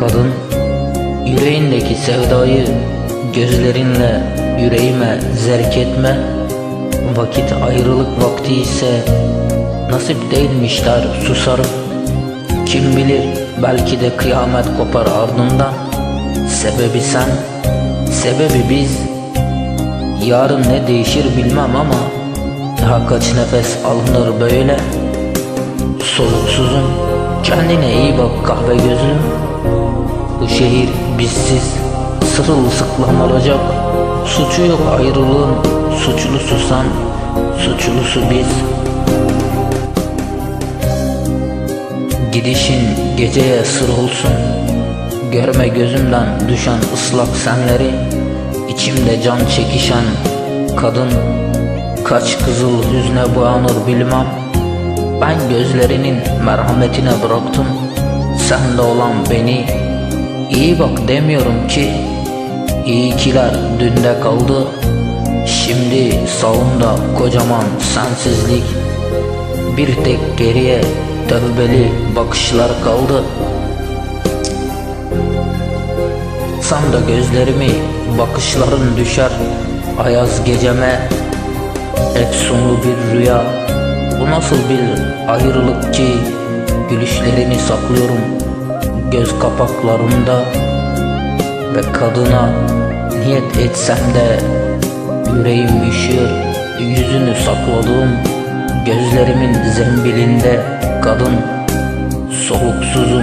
Kadın yüreğindeki sevdayı gözlerinle yüreğime zerk etme. Vakit ayrılık vakti ise nasip değilmiş der susarım. Kim bilir belki de kıyamet kopar ardından Sebebi sen, sebebi biz. Yarın ne değişir bilmem ama Daha kaç nefes alınır böyle. Soluksuzum Kendine iyi bak kahve gözlüm Bu şehir bizsiz. Sırılsıklam olacak Suçu yok ayrılığın. Suçlusu sen Suçlusu biz. Gidişin geceye sır olsun. Görme gözümden düşen ıslak senleri. İçimde can çekişen kadın. Kaç kızıl hüzne boyanır bilmem. Ben gözlerinin merhametine bıraktım. Sende olan beni iyi bak demiyorum ki İyi kiler dünde kaldı. Şimdi sağımda kocaman sensizlik Bir tek geriye tövbeli bakışlar kaldı. Sam da gözlerimi bakışların düşer Ayaz geceme. Efsunlu bir rüya Bu nasıl bir ayrılık ki? Gülüşlerini saklıyorum Göz kapaklarımda Ve kadına niyet etsem de Yüreğim üşüyor Yüzünü sakladığım Gözlerimin zembilinde Kadın Soluksuzum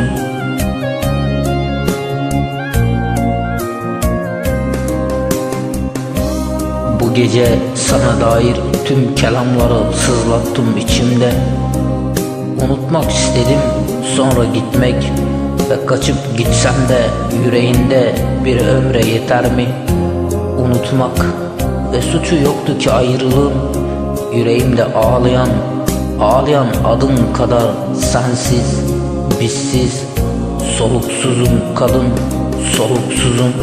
Bu gece sana dair tüm kelamları sızlattım içimde. Unutmak istedim sonra gitmek Ve kaçıp gitsem de yüreğinde bir ömre yeter mi? Unutmak ve suçu yoktu ki ayrılığın Yüreğimde ağlayan, ağlayan adın kadar sensiz, bizsiz Soluksuzum kadın, soluksuzum